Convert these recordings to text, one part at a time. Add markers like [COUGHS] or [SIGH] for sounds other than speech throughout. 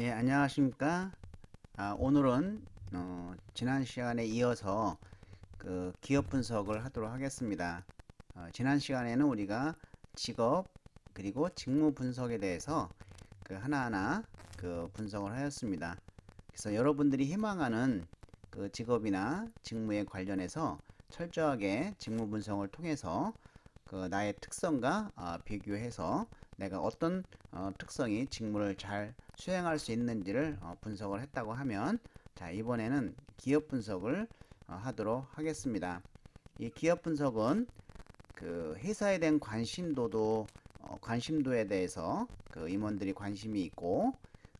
예, 안녕하십니까. 아, 오늘은 어, 지난 시간에 이어서 그 기업 분석을 하도록 하겠습니다. 어, 지난 시간에는 우리가 직업 그리고 직무 분석에 대해서 그 하나하나 그 분석을 하였습니다. 그래서 여러분들이 희망하는 그 직업이나 직무에 관련해서 철저하게 직무 분석을 통해서 그 나의 특성과 어, 비교해서 내가 어떤 어, 특성이 직무를 잘 수행할 수 있는지를 어, 분석을 했다고 하면 자 이번에는 기업 분석을 어, 하도록 하겠습니다. 이 기업 분석은 그 회사에 대한 관심도도 어, 관심도에 대해서 그 임원들이 관심이 있고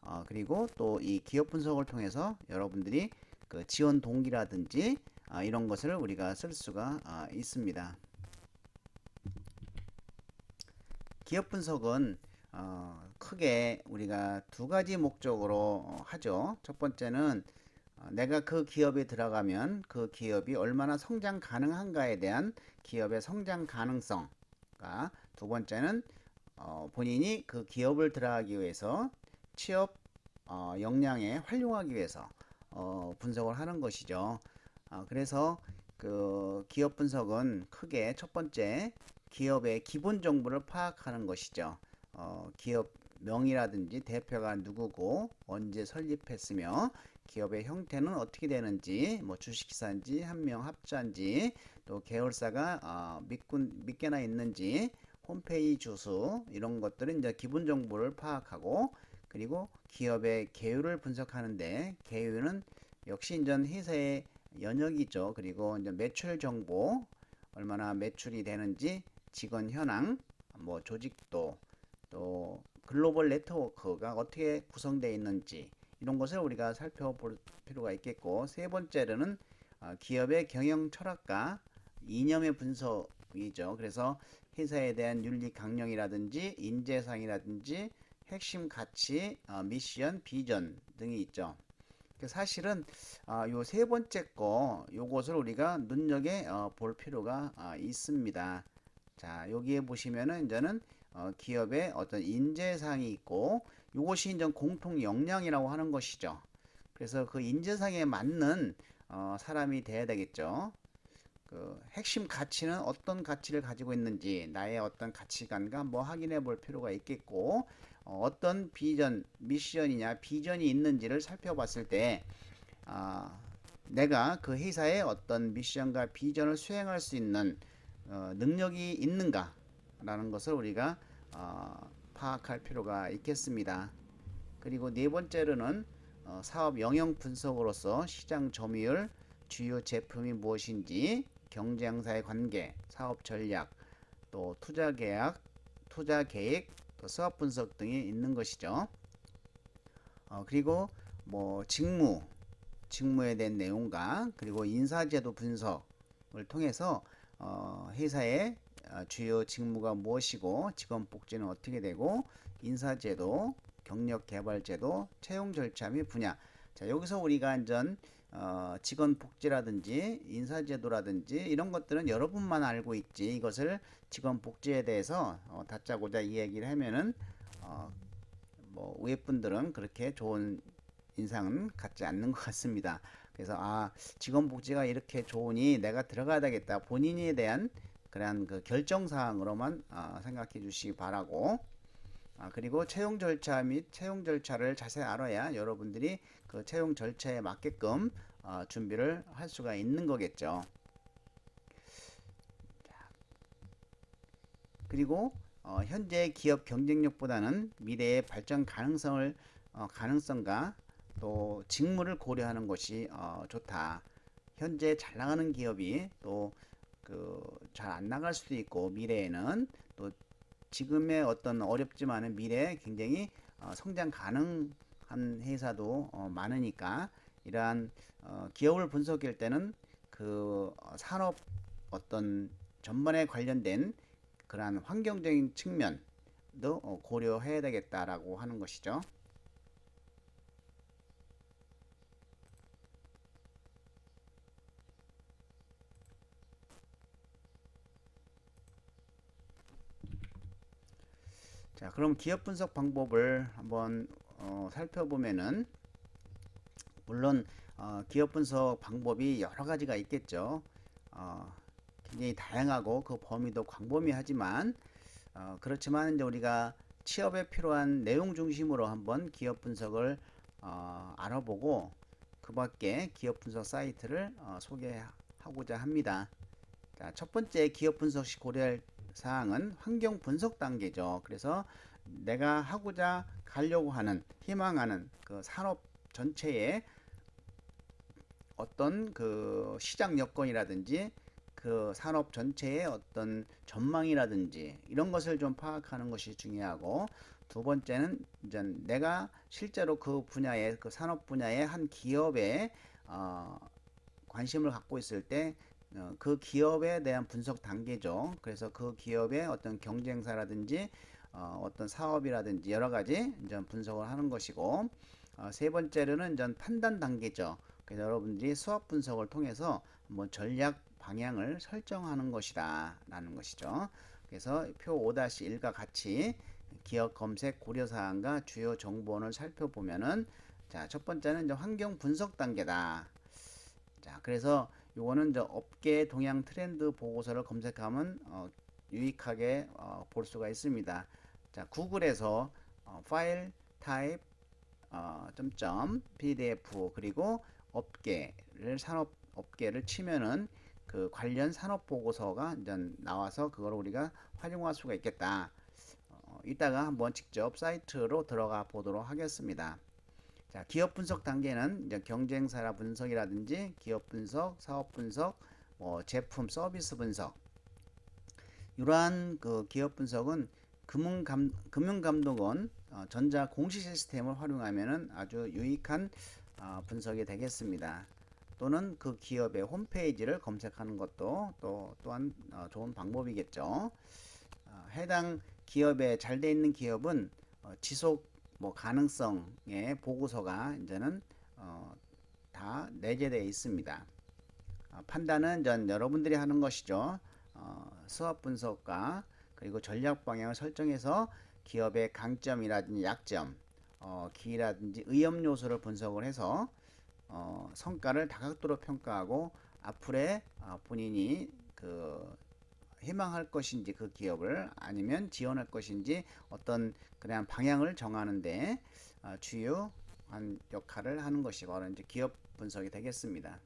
어, 그리고 또 이 기업 분석을 통해서 여러분들이 그 지원 동기라든지 아, 이런 것을 우리가 쓸 수가 아, 있습니다. 기업 분석은 어, 크게 우리가 두 가지 목적으로 어, 하죠. 첫 번째는 어, 내가 그 기업에 들어가면 그 기업이 얼마나 성장 가능한가에 대한 기업의 성장 가능성과 두 번째는 어, 본인이 그 기업을 들어가기 위해서 취업 어, 역량에 활용하기 위해서 어, 분석을 하는 것이죠. 어, 그래서 그 기업 분석은 크게 첫 번째 기업의 기본 정보를 파악하는 것이죠. 어, 기업 명이라든지 대표가 누구고 언제 설립했으며 기업의 형태는 어떻게 되는지 뭐 주식회사인지 한 명 합자인지 또 계열사가 어, 몇군 몇 개나 있는지 홈페이지 주소 이런 것들은 이제 기본 정보를 파악하고 그리고 기업의 계율을 분석하는데 계율은 역시 이제 회사의 연역이죠. 그리고 이제 매출 정보 얼마나 매출이 되는지 직원 현황 뭐 조직도 또 글로벌 네트워크가 어떻게 구성되어 있는지 이런 것을 우리가 살펴볼 필요가 있겠고 세 번째로는 어, 기업의 경영 철학과 이념의 분석이죠. 그래서 회사에 대한 윤리 강령이라든지 인재상이라든지 핵심 가치, 어, 미션, 비전 등이 있죠. 그 사실은 아, 요세 번째 거 요것을 우리가 눈여겨 어, 볼 필요가 아, 있습니다. 자, 여기에 보시면은 이제는 어, 기업의 어떤 인재상이 있고 이것이 이제 공통 역량이라고 하는 것이죠. 그래서 그 인재상에 맞는 어, 사람이 돼야 되겠죠. 그 핵심 가치는 어떤 가치를 가지고 있는지 나의 어떤 가치관과 뭐 확인해 볼 필요가 있겠고 어, 어떤 비전 미션이냐 비전이 있는지를 살펴봤을 때 아, 내가 그 회사의 어떤 미션과 비전을 수행할 수 있는 어, 능력이 있는가라는 것을 우리가 어, 파악할 필요가 있겠습니다. 그리고 네 번째로는 어, 사업 영역 분석으로서 시장 점유율, 주요 제품이 무엇인지, 경쟁사의 관계, 사업 전략, 또 투자 계약, 투자 계획, 또 사업 분석 등이 있는 것이죠. 어, 그리고 뭐 직무, 직무에 대한 내용과 그리고 인사제도 분석을 통해서 어, 회사의 어, 주요 직무가 무엇이고 직원 복지는 어떻게 되고 인사제도, 경력개발제도, 채용 절차 및 분야. 자 여기서 우리가 안전 어, 직원 복지라든지 인사제도라든지 이런 것들은 여러분만 알고 있지 이것을 직원 복지에 대해서 어, 다짜고짜 이야기를 하면은 어, 뭐 외분들은 그렇게 좋은 인상은 갖지 않는 것 같습니다. 그래서 아 직원 복지가 이렇게 좋으니 내가 들어가야 되겠다 본인에 대한 그러한 그 결정 사항으로만 어, 생각해 주시기 바라고 아, 그리고 채용 절차 및 채용 절차를 자세히 알아야 여러분들이 그 채용 절차에 맞게끔 어, 준비를 할 수가 있는 거겠죠. 그리고 어, 현재 기업 경쟁력보다는 미래의 발전 가능성을 어, 가능성과 또 직무를 고려하는 것이 어, 좋다. 현재 잘 나가는 기업이 또 그 잘 안 나갈 수도 있고 미래에는 또 지금의 어떤 어렵지만은 미래에 굉장히 어, 성장 가능한 회사도 어, 많으니까 이러한 어, 기업을 분석할 때는 그 어, 산업 어떤 전반에 관련된 그러한 환경적인 측면도 어, 고려해야 되겠다라고 하는 것이죠. 자, 그럼 기업 분석 방법을 한번 어, 살펴보면은 물론 어, 기업 분석 방법이 여러 가지가 있겠죠. 어, 굉장히 다양하고 그 범위도 광범위하지만 어, 그렇지만 이제 우리가 취업에 필요한 내용 중심으로 한번 기업 분석을 어, 알아보고 그 밖에 기업 분석 사이트를 어, 소개하고자 합니다. 자, 첫 번째 기업 분석 시 고려할 사항은 환경 분석 단계죠. 그래서 내가 하고자 가려고 하는 희망하는 그 산업 전체의 어떤 그 시장 여건이라든지 그 산업 전체의 어떤 전망이라든지 이런 것을 좀 파악하는 것이 중요하고 두 번째는 이제 내가 실제로 그 분야의 그 산업 분야의 한 기업에 어, 관심을 갖고 있을 때 어, 그 기업에 대한 분석 단계죠. 그래서 그 기업의 어떤 경쟁사라든지 어, 어떤 사업이라든지 여러 가지 이제 분석을 하는 것이고 어, 세 번째로는 이제 판단 단계죠. 그래서 여러분들이 수학 분석을 통해서 뭐 전략 방향을 설정하는 것이다 라는 것이죠. 그래서 표 5-1과 같이 기업 검색 고려 사항과 주요 정보원을 살펴보면은 자, 첫 번째는 이제 환경 분석 단계다. 자, 그래서 요거는 이제 업계 동향 트렌드 보고서를 검색하면 어, 유익하게 어, 볼 수가 있습니다. 자, 구글에서 어, 파일 타입 어, 점점 pdf 그리고 업계를 산업 업계를 치면은 그 관련 산업 보고서가 이제 나와서 그걸 우리가 활용할 수가 있겠다. 어, 이따가 한번 직접 사이트로 들어가 보도록 하겠습니다. 자, 기업 분석 단계는 이제 경쟁사라 분석이라든지 기업 분석, 사업 분석, 뭐 제품 서비스 분석 이러한 그 기업 분석은 금융감, 금융감독원 어, 전자 공시 시스템을 활용하면은 아주 유익한 어, 분석이 되겠습니다. 또는 그 기업의 홈페이지를 검색하는 것도 또 또한 어, 좋은 방법이겠죠. 어, 해당 기업에 잘 돼 있는 기업은 어, 지속 뭐 가능성의 보고서가 이제는 어, 다 내재되어 있습니다. 어, 판단은 전 여러분들이 하는 것이죠. 어, 수업 분석과 그리고 전략 방향을 설정해서 기업의 강점이라든지 약점, 어, 기라든지 위험 요소를 분석을 해서 어, 성과를 다각도로 평가하고 앞으로의 어, 본인이 그 희망할 것인지 그 기업을 아니면 지원할 것인지 어떤 그냥 방향을 정하는데 어, 주요한 역할을 하는 것이 바로 이제 기업 분석이 되겠습니다.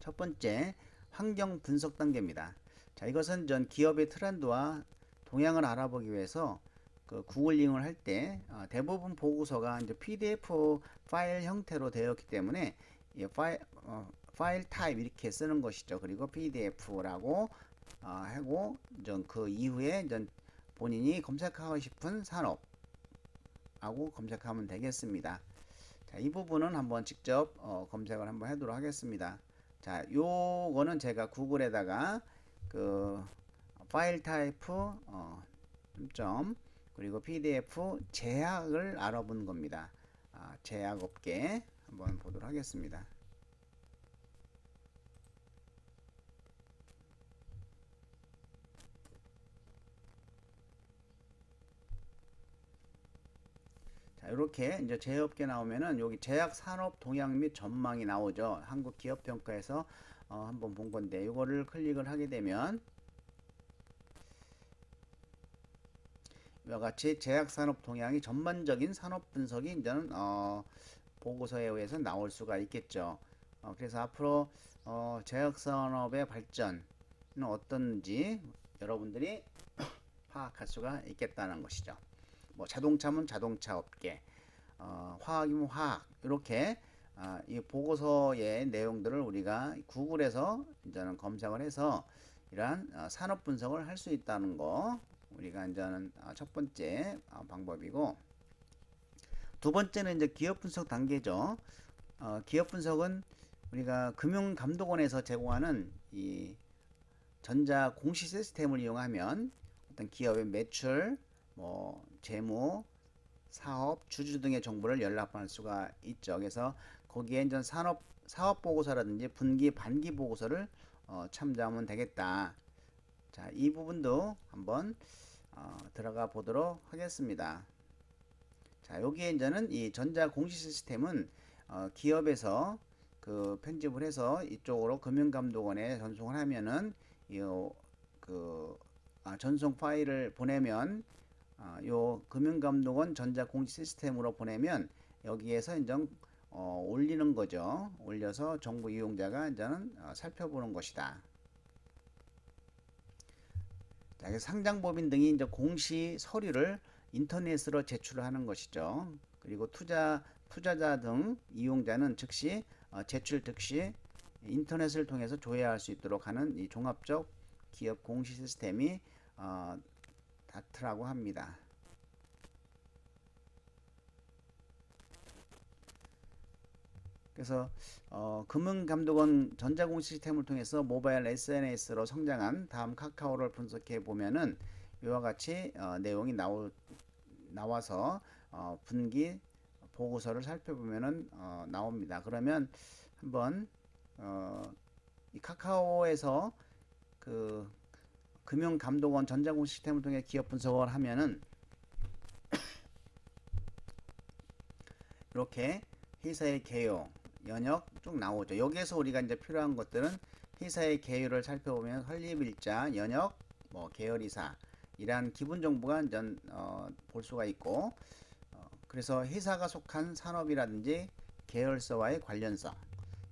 첫 번째 환경 분석 단계입니다. 자, 이것은 전 기업의 트렌드와 동향을 알아보기 위해서 그 구글링을 할때 어, 대부분 보고서가 이제 PDF 파일 형태로 되었기 때문에 이 파일 어, 파일 타입 이렇게 쓰는 것이죠. 그리고 PDF라고 어, 하고 그 이후에 전 본인이 검색하고 싶은 산업 하고 검색하면 되겠습니다. 자, 이 부분은 한번 직접 어, 검색을 한번 해도록 하겠습니다. 자, 요거는 제가 구글에다가 그 파일 타입 어, 점 그리고 PDF 제약을 알아본 겁니다. 아, 제약 업계 한번 보도록 하겠습니다. 이렇게 이제 제약업계 나오면은 여기 제약 산업 동향 및 전망이 나오죠. 한국 기업 평가에서 어, 한번 본 건데 이거를 클릭을 하게 되면 이와 같이 제약 산업 동향이 전반적인 산업 분석이 이제는 어, 보고서에 의해서 나올 수가 있겠죠. 어, 그래서 앞으로 어, 제약 산업의 발전은 어떤지 여러분들이 [COUGHS] 파악할 수가 있겠다는 것이죠. 뭐 자동차면 자동차 업계, 어, 화학이면 화학 이렇게 아, 이 보고서의 내용들을 우리가 구글에서 이제는 검색을 해서 이러한 어, 산업 분석을 할 수 있다는 거 우리가 이제는 아, 첫 번째 아, 방법이고 두 번째는 이제 기업 분석 단계죠. 어, 기업 분석은 우리가 금융감독원에서 제공하는 이 전자 공시 시스템을 이용하면 어떤 기업의 매출, 뭐 재무, 사업, 주주 등의 정보를 열람할 수가 있죠. 그래서 거기에 이제 산업 사업 보고서라든지 분기 반기 보고서를 어, 참조하면 되겠다. 자, 이 부분도 한번 어, 들어가 보도록 하겠습니다. 자, 여기에 이제는 이 전자 공시 시스템은 어, 기업에서 그 편집을 해서 이쪽으로 금융감독원에 전송을 하면은 이그 아, 전송 파일을 보내면 아, 요 금융감독원 전자 공시 시스템으로 보내면 여기에서 이제 어, 올리는 거죠. 올려서 정부 이용자가 이제는 어, 살펴보는 것이다. 자, 상장법인 등이 이제 공시 서류를 인터넷으로 제출을 하는 것이죠. 그리고 투자 투자자 등 이용자는 즉시 어, 제출 즉시 인터넷을 통해서 조회할 수 있도록 하는 이 종합적 기업 공시 시스템이 어, 다트라고 합니다. 그래서 어, 금융감독원 전자공시 시스템을 통해서 모바일 SNS로 성장한 다음 카카오를 분석해 보면은 이와 같이 어, 내용이 나오, 나와서 어, 분기 보고서를 살펴보면은 어, 나옵니다. 그러면 한번 어, 이 카카오에서 그 금융감독원 전자공시 시스템을 통해 기업 분석을 하면은 이렇게 회사의 개요, 연역 쭉 나오죠. 여기에서 우리가 이제 필요한 것들은 회사의 개요를 살펴보면 설립일자, 연역, 뭐 계열이사 이러한 기본 정보가 이제 어, 볼 수가 있고 어, 그래서 회사가 속한 산업이라든지 계열서와의 관련성,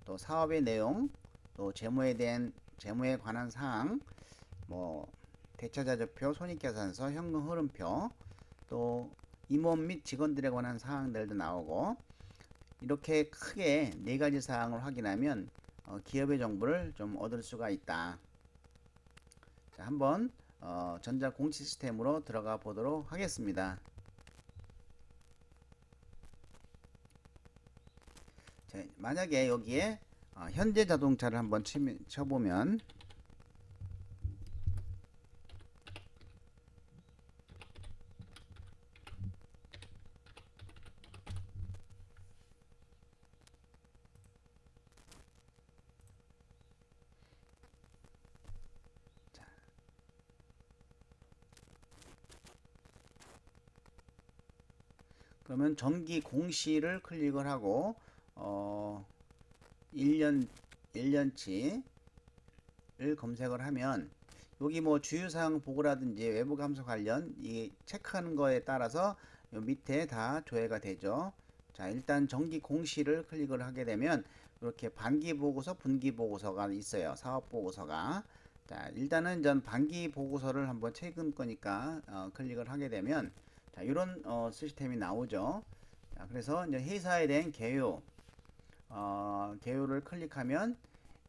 또 사업의 내용, 또 재무에 대한 재무에 관한 사항, 뭐 대차자조표, 손익계산서, 현금 흐름표, 또 임원 및 직원들에 관한 사항들도 나오고 이렇게 크게 네 가지 사항을 확인하면 어, 기업의 정보를 좀 얻을 수가 있다. 자, 한번 어, 전자 공시 시스템으로 들어가 보도록 하겠습니다. 자, 만약에 여기에 어, 현대 자동차를 한번 치면, 쳐보면 그러면 전기 공시를 클릭을 하고 어 1년 1년치를 검색을 하면 여기 뭐 주요사항 보고라든지 외부 감소 관련 이 체크하는 거에 따라서 요 밑에 다 조회가 되죠. 자, 일단 정기 공시를 클릭을 하게 되면 이렇게 반기 보고서, 분기 보고서가 있어요. 사업 보고서가. 자, 일단은 전 반기 보고서를 한번 최근 거니까 어, 클릭을 하게 되면 자, 이런 어, 시스템이 나오죠. 자, 그래서 이제 회사에 대한 개요, 어, 개요를 클릭하면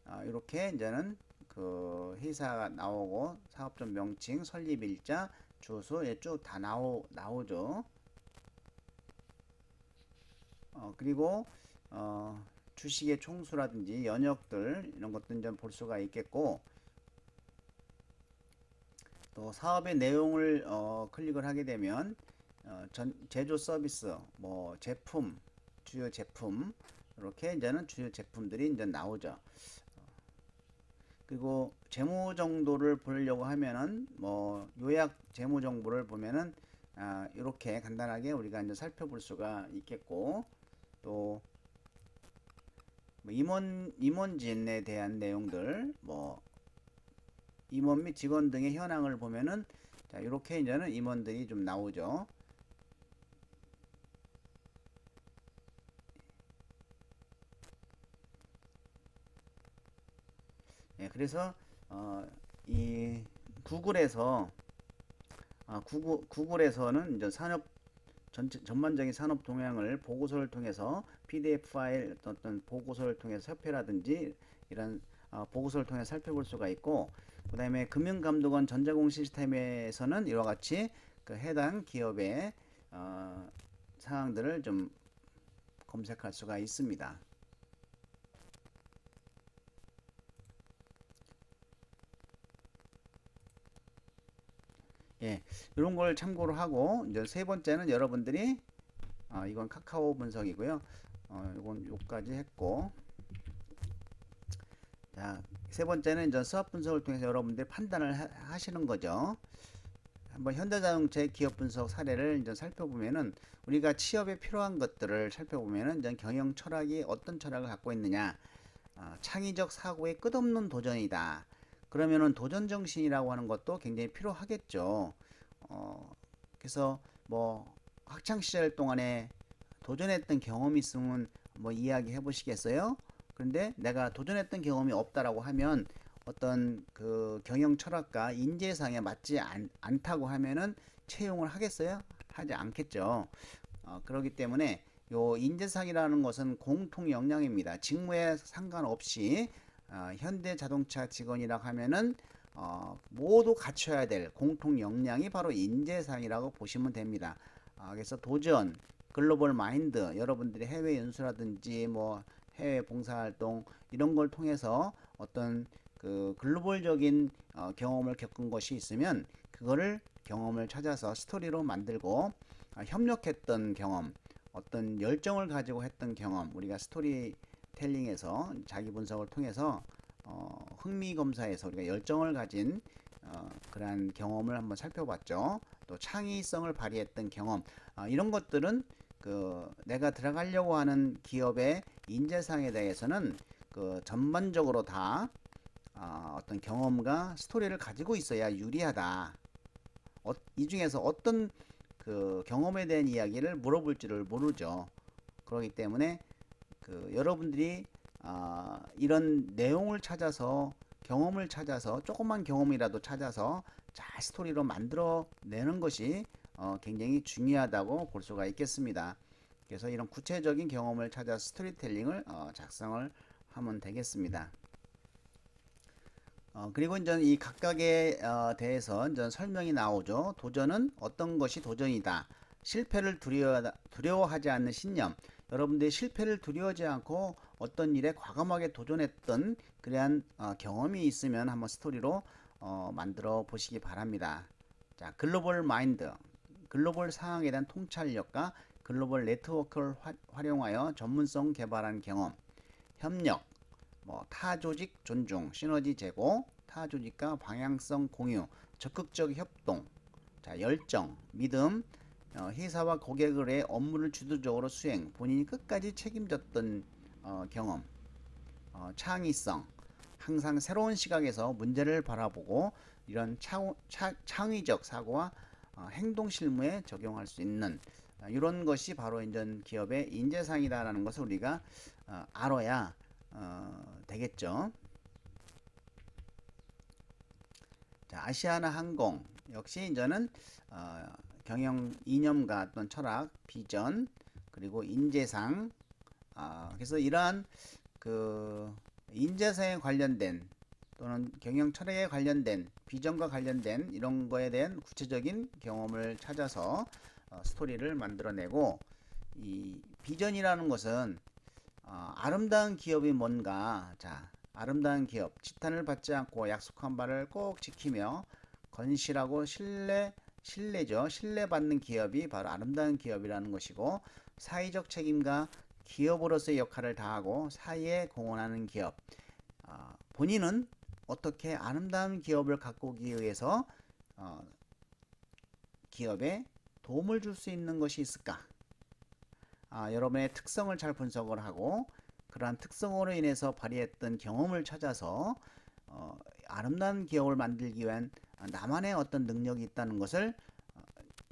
어, 이렇게 이제는 그 회사가 나오고 사업점 명칭, 설립 일자, 주소 쭉다 나오 나오죠. 어, 그리고 어, 주식의 총수라든지 연역들 이런 것도 이제 볼 수가 있겠고 또 사업의 내용을 어, 클릭을 하게 되면 어, 전, 제조 서비스, 뭐 제품, 주요 제품 이렇게 이제는 주요 제품들이 이제 나오죠. 그리고 재무 정도를 보려고 하면은 뭐 요약 재무 정보를 보면은 아, 이렇게 간단하게 우리가 이제 살펴볼 수가 있겠고 또 뭐 임원 임원진에 대한 내용들 뭐 임원 및 직원 등의 현황을 보면은 자 이렇게 이제는 임원들이 좀 나오죠. 예, 그래서 어, 이 구글에서 아, 구글, 구글에서는 이제 산업 전체 전반적인 산업 동향을 보고서를 통해서 PDF 파일 어떤 보고서를 통해서 협회라든지 이런 어, 보고서를 통해 살펴볼 수가 있고 그 다음에 금융감독원 전자공 시스템에서는 이와 같이 그 해당 기업의 어, 사항들을 좀 검색할 수가 있습니다. 예, 이런 걸 참고로 하고 이제 세 번째는 여러분들이 아, 이건 카카오 분석이고요. 어, 이건 요까지 했고 자, 세 번째는 이제 수학 분석을 통해서 여러분들이 판단을 하, 시는 거죠. 한번 현대자동차의 기업 분석 사례를 이제 살펴보면은 우리가 취업에 필요한 것들을 살펴보면은 이제 경영 철학이 어떤 철학을 갖고 있느냐, 어, 창의적 사고의 끝없는 도전이다. 그러면은 도전 정신이라고 하는 것도 굉장히 필요하겠죠. 어, 그래서 뭐 학창 시절 동안에 도전했던 경험이 있으면 뭐 이야기 해 보시겠어요? 그런데 내가 도전했던 경험이 없다라고 하면 어떤 그 경영 철학과 인재상에 맞지 않, 않다고 하면은 채용을 하겠어요? 하지 않겠죠. 어, 그렇기 때문에 요 인재상이라는 것은 공통 역량입니다. 직무에 상관없이 어, 현대 자동차 직원이라고 하면은 어, 모두 갖춰야 될 공통 역량이 바로 인재상이라고 보시면 됩니다. 아, 그래서 도전, 글로벌 마인드, 여러분들이 해외 연수라든지 뭐 해외 봉사활동 이런 걸 통해서 어떤 그 글로벌적인 어, 경험을 겪은 것이 있으면 그거를 경험을 찾아서 스토리로 만들고 아, 협력했던 경험, 어떤 열정을 가지고 했던 경험, 우리가 스토리 텔링에서 자기 분석을 통해서 어, 흥미 검사에서 우리가 열정을 가진 어, 그러한 경험을 한번 살펴봤죠. 또 창의성을 발휘했던 경험, 아, 이런 것들은 그 내가 들어가려고 하는 기업의 인재상에 대해서는 그 전반적으로 다 아, 어떤 경험과 스토리를 가지고 있어야 유리하다. 어, 이 중에서 어떤 그 경험에 대한 이야기를 물어볼지를 모르죠. 그렇기 때문에 그 여러분들이 아, 이런 내용을 찾아서 경험을 찾아서 조그만 경험이라도 찾아서 잘 스토리로 만들어 내는 것이 어, 굉장히 중요하다고 볼 수가 있겠습니다. 그래서 이런 구체적인 경험을 찾아 스토리텔링을 어, 작성을 하면 되겠습니다. 어, 그리고 이제 이 각각에 어, 대해서 이제 설명이 나오죠. 도전은 어떤 것이 도전이다. 실패를 두려워, 두려워하지 않는 신념. 여러분들이 실패를 두려워하지 않고 어떤 일에 과감하게 도전했던 그러한 어, 경험이 있으면 한번 스토리로 어, 만들어 보시기 바랍니다. 자, 글로벌 마인드. 글로벌 상황에 대한 통찰력과 글로벌 네트워크를 화, 활용하여 전문성 개발한 경험. 협력. 뭐 타 조직 존중, 시너지 제고, 타 조직과 방향성 공유, 적극적 협동, 자 열정, 믿음, 어, 회사와 고객의 업무를 주도적으로 수행, 본인이 끝까지 책임졌던 어, 경험, 어, 창의성, 항상 새로운 시각에서 문제를 바라보고 이런 차, 차, 창의적 사고와 어, 행동 실무에 적용할 수 있는 어, 이런 것이 바로 이제 기업의 인재상이다라는 것을 우리가 어, 알아야 어, 되겠죠. 자, 아시아나 항공 역시 이제는 어, 경영 이념과 어떤 철학, 비전 그리고 인재상 어, 그래서 이러한 그 인재상에 관련된 또는 경영 철학에 관련된 비전과 관련된 이런 거에 대한 구체적인 경험을 찾아서 어, 스토리를 만들어내고 이 비전이라는 것은 어, 아름다운 기업이 뭔가 자 아름다운 기업 지탄을 받지 않고 약속한 바를 꼭 지키며 건실하고 신뢰 신뢰죠. 신뢰받는 기업이 바로 아름다운 기업이라는 것이고 사회적 책임과 기업으로서의 역할을 다하고 사회에 공헌하는 기업. 어, 본인은 어떻게 아름다운 기업을 갖고 오기 위해서 어, 기업에 도움을 줄 수 있는 것이 있을까? 아, 여러분의 특성을 잘 분석을 하고 그러한 특성으로 인해서 발휘했던 경험을 찾아서 어, 아름다운 기업을 만들기 위한 나만의 어떤 능력이 있다는 것을 어,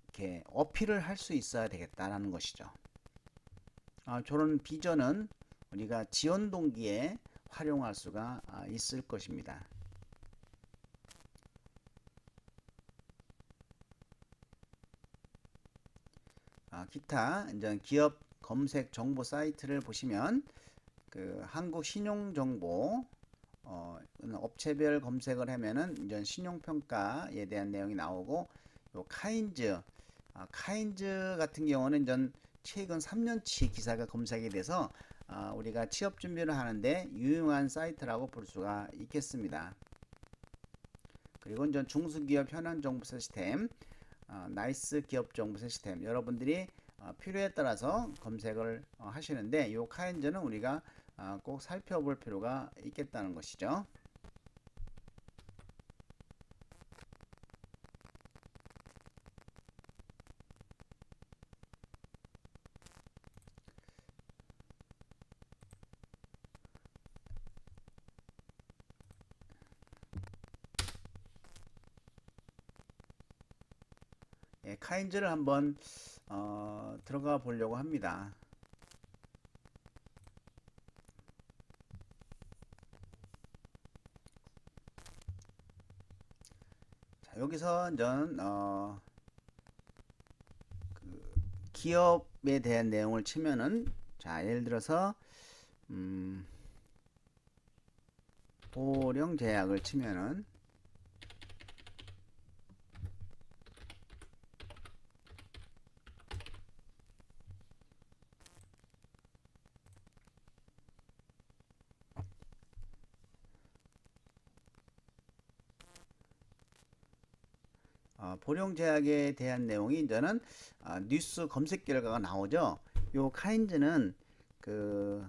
이렇게 어필을 할 수 있어야 되겠다라는 것이죠. 아, 저런 비전은 우리가 지원 동기에 활용할 수가 아, 있을 것입니다. 아, 기타 이제 기업 검색 정보 사이트를 보시면 그 한국 신용 정보 어, 업체별 검색을 하면은 이제 신용 평가에 대한 내용이 나오고 요 카인즈 아, 카인즈 같은 경우는 이제 최근 3년치 기사가 검색이 돼서 아, 우리가 취업 준비를 하는데 유용한 사이트라고 볼 수가 있겠습니다. 그리고 이제 중소기업 현안 정보 시스템, 어, 나이스 기업 정보 시스템 여러분들이 어, 필요에 따라서 검색을 어, 하시는데 이 카인즈는 우리가 어, 아, 꼭 살펴볼 필요가 있겠다는 것이죠. 예, 카인즈를 한번 어, 들어가 보려고 합니다. 여기서 전 어, 그 기업에 대한 내용을 치면은 자, 예를 들어서 음, 보령 제약을 치면은 어, 보령제약에 대한 내용이 이제는 아, 뉴스 검색 결과가 나오죠. 요 카인즈는 그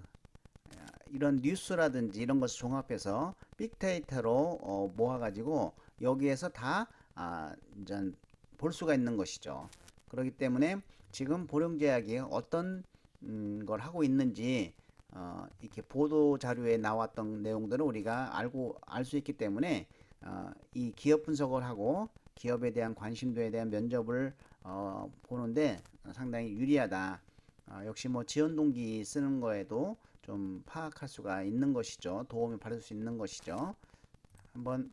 아, 이런 뉴스라든지 이런 것을 종합해서 빅데이터로 어, 모아가지고 여기에서 다 아, 이제 볼 수가 있는 것이죠. 그렇기 때문에 지금 보령제약이 어떤 음, 걸 하고 있는지 어, 이렇게 보도 자료에 나왔던 내용들을 우리가 알고 알 수 있기 때문에 어, 이 기업 분석을 하고 기업에 대한 관심도에 대한 면접을 어, 보는데 상당히 유리하다. 어, 역시 뭐 지원 동기 쓰는 거에도 좀 파악할 수가 있는 것이죠. 도움을 받을 수 있는 것이죠. 한번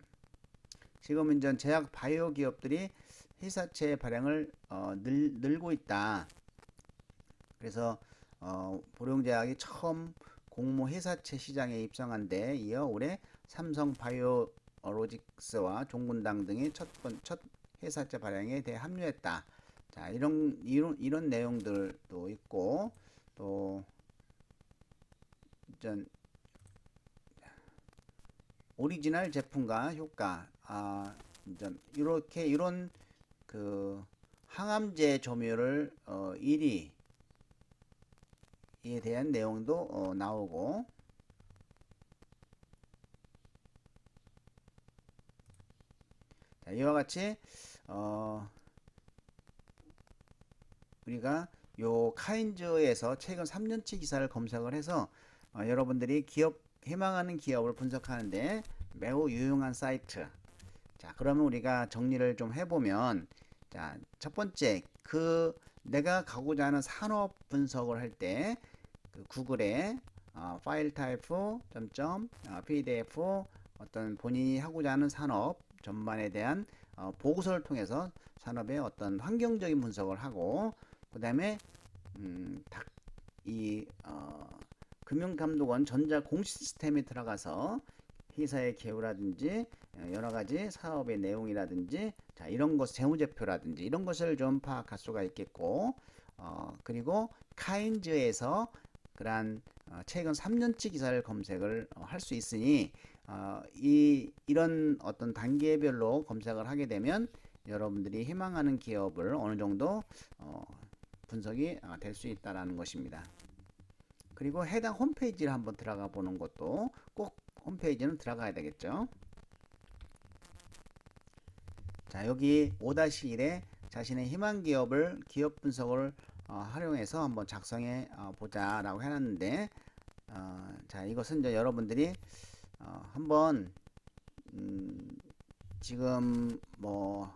지금 이제 제약 바이오 기업들이 회사채 발행을 어, 늘, 늘고 있다. 그래서 어, 보령제약이 처음 공모 회사채 시장에 입성한 데 이어 올해 삼성 바이오 로직스와 종군당 등의 첫, 번, 첫 회사채 발행에 대해 합류했다. 자, 이런, 이런, 이런 내용들도 있고, 또, 전, 오리지널 제품과 효과, 아, 전, 이렇게, 이런, 그, 항암제 조미료를, 어, 1위, 에 대한 내용도 어, 나오고 이와 같이 어, 우리가 요 카인즈에서 최근 3년치 기사를 검색을 해서 어, 여러분들이 기업 희망하는 기업을 분석하는데 매우 유용한 사이트. 자, 그러면 우리가 정리를 좀 해보면 자, 첫 번째 그 내가 가고자 하는 산업 분석을 할 때 그 구글에 어, 파일 타입 점점 어, pdf 어떤 본인이 하고자 하는 산업 전반에 대한 어, 보고서를 통해서 산업의 어떤 환경적인 분석을 하고 그 다음에 음, 이 어, 금융감독원 전자 공시 시스템에 들어가서 회사의 기후라든지 어, 여러 가지 사업의 내용이라든지 자 이런 것 재무제표라든지 이런 것을 좀 파악할 수가 있겠고 어, 그리고 카인즈에서 그러한 어, 최근 3년치 기사를 검색을 어, 할수 있으니 어, 이 이런 어떤 단계별로 검색을 하게 되면 여러분들이 희망하는 기업을 어느 정도 어, 분석이 어, 될수 있다라는 것입니다. 그리고 해당 홈페이지를 한번 들어가 보는 것도 꼭 홈페이지는 들어가야 되겠죠. 자, 여기 5-1에 자신의 희망 기업을 기업 분석을 어, 활용해서 한번 작성해 어, 보자라고 해놨는데 어, 자 이것은 이제 여러분들이 어, 한번 음, 지금 뭐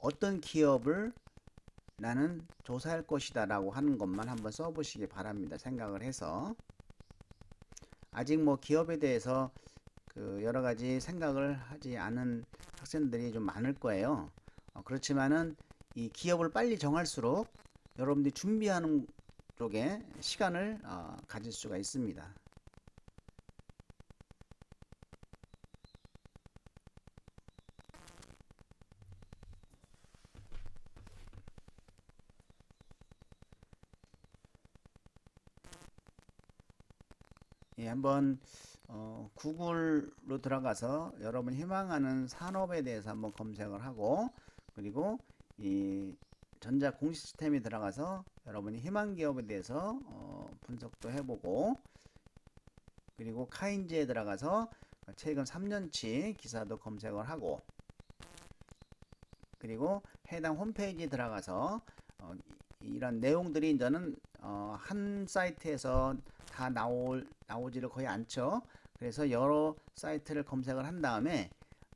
어떤 기업을 나는 조사할 것이다 라고 하는 것만 한번 써보시기 바랍니다. 생각을 해서. 아직 뭐 기업에 대해서 그 여러 가지 생각을 하지 않은 학생들이 좀 많을 거예요. 어, 그렇지만은 이 기업을 빨리 정할수록 여러분들이 준비하는 쪽에 시간을 어, 가질 수가 있습니다. 한번 어, 구글로 들어가서 여러분 희망하는 산업에 대해서 한번 검색을 하고 그리고 이 전자 공시 시스템에 들어가서 여러분이 희망 기업에 대해서 어, 분석도 해보고 그리고 카인즈에 들어가서 최근 3년치 기사도 검색을 하고 그리고 해당 홈페이지에 들어가서 어, 이런 내용들이 이제는 어, 한 사이트에서 다 나올 나오지를 거의 않죠. 그래서 여러 사이트를 검색을 한 다음에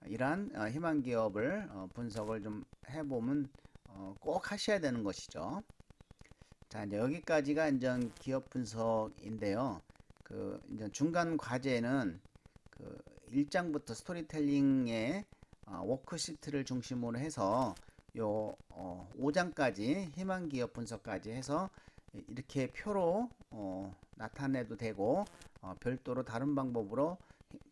이러한 어, 희망 기업을 어, 분석을 좀 해보면 어, 꼭 하셔야 되는 것이죠. 자, 이제 여기까지가 이제 기업 분석인데요. 그 이제 중간 과제는 그 1장부터 스토리텔링의 어, 워크시트를 중심으로 해서 요 어, 5장까지 희망 기업 분석까지 해서 이렇게 표로 어, 나타내도 되고 어, 별도로 다른 방법으로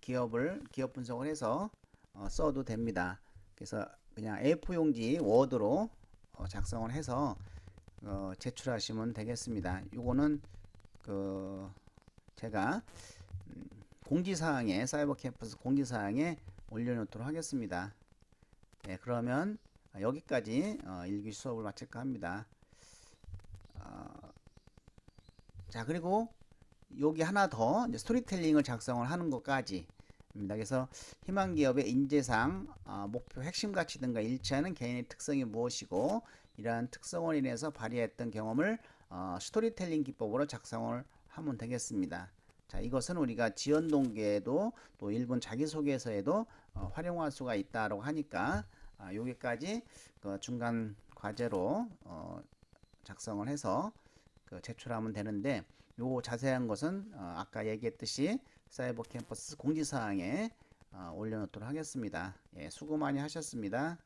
기업을 기업 분석을 해서 어, 써도 됩니다. 그래서 그냥 A4 용지 워드로 어, 작성을 해서 어, 제출하시면 되겠습니다. 요거는 그 제가 음, 공지사항에 사이버 캠퍼스 공지사항에 올려놓도록 하겠습니다. 네, 그러면 여기까지 어, 일기 수업을 마칠까 합니다. 어, 자 그리고 여기 하나 더 이제 스토리텔링을 작성을 하는 것까지 입니다. 그래서 희망 기업의 인재상 어, 목표 핵심 가치 등과 일치하는 개인의 특성이 무엇이고 이러한 특성을 인해서 발휘했던 경험을 어, 스토리텔링 기법으로 작성을 하면 되겠습니다. 자 이것은 우리가 지연 동계에도 또 일본 자기소개서에도 어, 활용할 수가 있다라고 하니까 아, 여기까지 그 중간 과제로 어, 작성을 해서 그 제출하면 되는데 요 자세한 것은 어, 아까 얘기했듯이 사이버 캠퍼스 공지사항에 어, 올려놓도록 하겠습니다. 예, 수고 많이 하셨습니다.